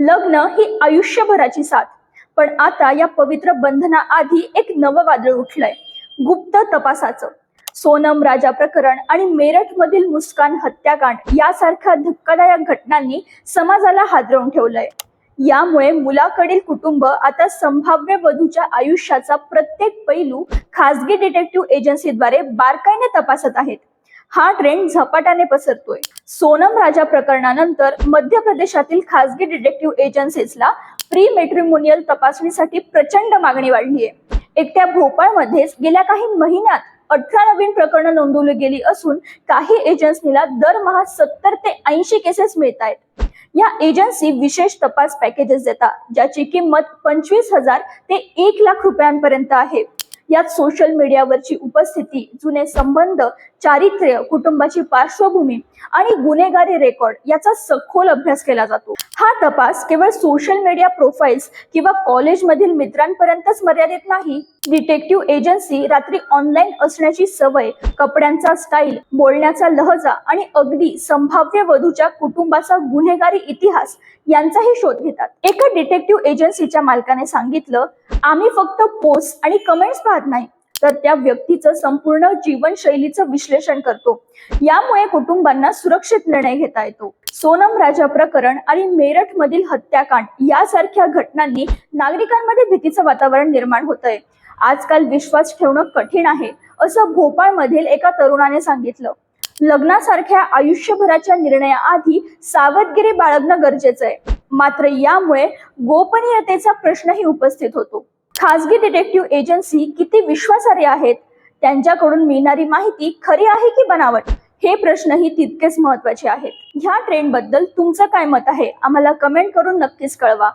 लग्न ही आयुष्यभराची साथ. पण आता या पवित्र बंधनाआधी एक नवं वादळ उठलंय. गुप्त तपासाचं. सोनम राजा प्रकरण आणि मेरठमधील मुस्कान हत्याकांड यासारख्या धक्कादायक घटनांनी समाजाला हादरवून ठेवलंय. यामुळे मुलाकडील कुटुंब आता संभाव्य वधूच्या आयुष्याचा प्रत्येक पैलू खासगी डिटेक्टिव्ह एजन्सीद्वारे बारकाईने तपासत आहेत. हा ट्रेंड झपाट्याने पसरतोय. सोनम राजा प्रकरणानंतर मध्य प्रदेशातील खासगी डिटेक्टिव्ह एजन्सीजला प्री मेट्रिमोनियल तपासणीसाठी प्रचंड मागणी वाढली आहे एकट्या भोपाळमध्येच गेल्या काही महिन्यात अठरा नवीन प्रकरणं नोंदवली गेली असून काही एजन्सीला दरमहा सत्तर ते ऐंशी केसेस मिळत आहेत या एजन्सी विशेष तपास पॅकेजेस देतात ज्याची किंमत पंचवीस हजार ते एक लाख रुपयांपर्यंत आहे. यात सोशल मीडियावरची उपस्थिती जुने संबंध चारित्र्य कुटुंबाची पार्श्वभूमी आणि गुन्हेगारी रेकॉर्ड याचा सखोल अभ्यास केला जातो. हा तपास केवळ सोशल मीडिया प्रोफाईल्स किंवा कॉलेजमधील मित्रांपर्यंतच मर्यादित नाही डिटेक्टिव्ह एजन्सी रात्री ऑनलाईन असण्याची सवय कपड्यांचा स्टाईल बोलण्याचा लहजा आणि अगदी संभाव्य वधूच्या कुटुंबाचा गुन्हेगारी इतिहास यांचाही शोध घेतात. एका डिटेक्टिव्ह एजन्सीच्या मालकाने सांगितलं आम्ही फक्त पोस्ट आणि कमेंट्स पाहत नाही तर त्या व्यक्तीचं संपूर्ण जीवनशैलीचं विश्लेषण करतो. यामुळे कुटुंबांना सुरक्षित निर्णय घेता येतो. सोनम राजा प्रकरण आणि मेरठ मधील हत्याकांड यासारख्या घटनांनी नागरिकांमध्ये भीतीचं वातावरण निर्माण होत आहे आजकाल विश्वास ठेवणं कठीण आहे असं भोपाळ मधील एका तरुणाने सांगितलं. लग्नासारख्या आयुष्यभराच्या निर्णयाआधी सावधगिरी बाळगणं गरजेचं आहे. मात्र यामुळे गोपनीयतेचा प्रश्नही उपस्थित होतो. खासगी डिटेक्टिव्ह एजन्सी किती विश्वासार्ह आहेत? त्यांच्याकडून मिळणारी माहिती खरी आहे की बनावट? हे प्रश्नही तितकेच महत्त्वाचे आहेत. ह्या ट्रेंडबद्दल तुमचं काय मत आहे? आम्हाला कमेंट करून नक्कीच कळवा.